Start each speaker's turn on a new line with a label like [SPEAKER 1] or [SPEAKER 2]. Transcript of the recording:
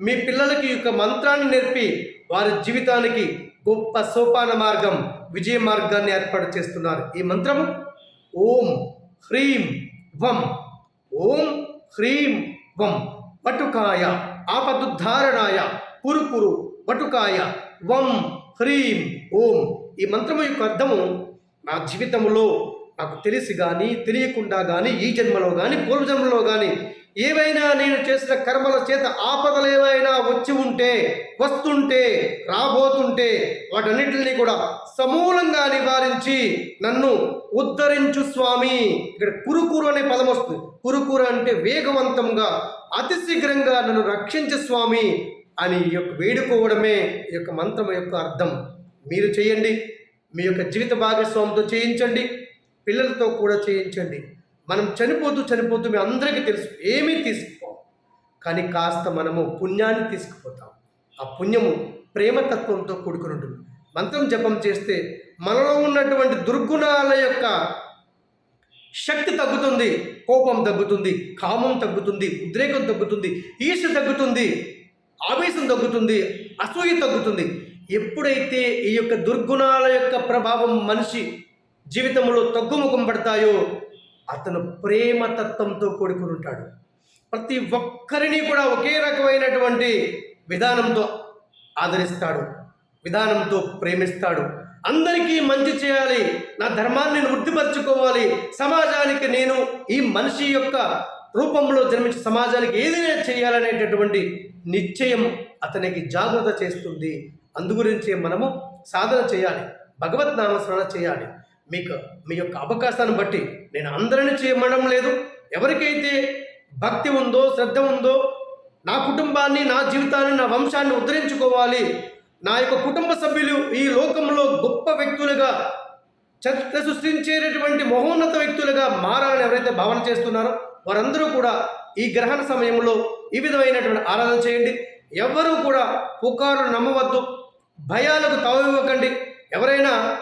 [SPEAKER 1] మీ పిల్లలకి యొక్క మంత్రాన్ని నేర్పి వారి జీవితానికి గొప్ప సోపాన మార్గం విజయ మార్గాన్ని ఏర్పాటు చేస్తున్నారు. ఈ మంత్రము ఓం హ్రీం వం ఓం హ్రీం వం వటుకాయ ఆపదుద్ధారణాయ పురుపురు వటుకాయ వం హ్రీం ఓం. ఈ మంత్రము యొక్క అర్థము నా జీవితంలో నాకు తెలిసి కానీ తెలియకుండా కానీ ఈ జన్మలో కానీ పూర్వజన్మలో కానీ ఏవైనా నేను చేసిన కర్మల చేత ఆపదలు ఏవైనా వచ్చి ఉంటే వస్తుంటే రాబోతుంటే వాటన్నిటిని కూడా సమూలంగా నివారించి నన్ను ఉద్ధరించు స్వామి. ఇక్కడ కురుకురు అనే పదం వస్తుంది. కురుకురు అంటే వేగవంతంగా అతి శీఘ్రంగా నన్ను రక్షించు స్వామి అని ఈ యొక్క వేడుకోవడమే ఈ యొక్క మంత్రం యొక్క అర్థం. మీరు చేయండి. మీ యొక్క జీవిత భాగస్వామితో చేయించండి. పిల్లలతో కూడా చేయించండి. మనం చనిపోతూ చనిపోతూ మీ అందరికీ తెలుసు ఏమీ తీసుకుపోం. కానీ కాస్త మనము పుణ్యాన్ని తీసుకుపోతాం. ఆ పుణ్యము ప్రేమతత్వంతో కూడుకుని ఉంటుంది. మంత్రం జపం చేస్తే మనలో ఉన్నటువంటి దుర్గుణాల యొక్క శక్తి తగ్గుతుంది కోపం తగ్గుతుంది కామం తగ్గుతుంది ఉద్రేకం తగ్గుతుంది ఈర్ష తగ్గుతుంది ఆవేశం తగ్గుతుంది అసూయ తగ్గుతుంది. ఎప్పుడైతే ఈ యొక్క దుర్గుణాల యొక్క ప్రభావం మనిషి జీవితంలో తగ్గుముఖం పడతాయో అతను ప్రేమతత్వంతో కూడుకుని ఉంటాడు. ప్రతి ఒక్కరిని కూడా ఒకే రకమైనటువంటి విధానంతో ఆదరిస్తాడు విధానంతో ప్రేమిస్తాడు. అందరికీ మంచి చేయాలి నా ధర్మాన్ని నేను వృద్ధిపరచుకోవాలి సమాజానికి నేను ఈ మనిషి యొక్క రూపంలో జన్మించి సమాజానికి ఏదైనా చేయాలనేటటువంటి నిశ్చయం అతనికి జాగ్రత్త చేస్తుంది. అందుగురించే మనము సాధన చేయాలి భగవత్ నామస్మరణ చేయాలి. మీకు మీ యొక్క అవకాశాన్ని బట్టి నేను అందరిని చేయమడం లేదు. ఎవరికైతే భక్తి ఉందో శ్రద్ధ ఉందో నా కుటుంబాన్ని నా జీవితాన్ని నా వంశాన్ని ఉద్ధరించుకోవాలి నా యొక్క కుటుంబ సభ్యులు ఈ లోకంలో గొప్ప వ్యక్తులుగా చరిత్ర సృష్టించేటటువంటి మహోన్నత వ్యక్తులుగా మారాలని ఎవరైతే భావన చేస్తున్నారో వారందరూ కూడా ఈ గ్రహణ సమయంలో ఈ విధమైనటువంటి ఆరాధన చేయండి. ఎవరూ కూడా పుకారు నమ్మవద్దు. భయాలకు తావివ్వకండి. ఎవరైనా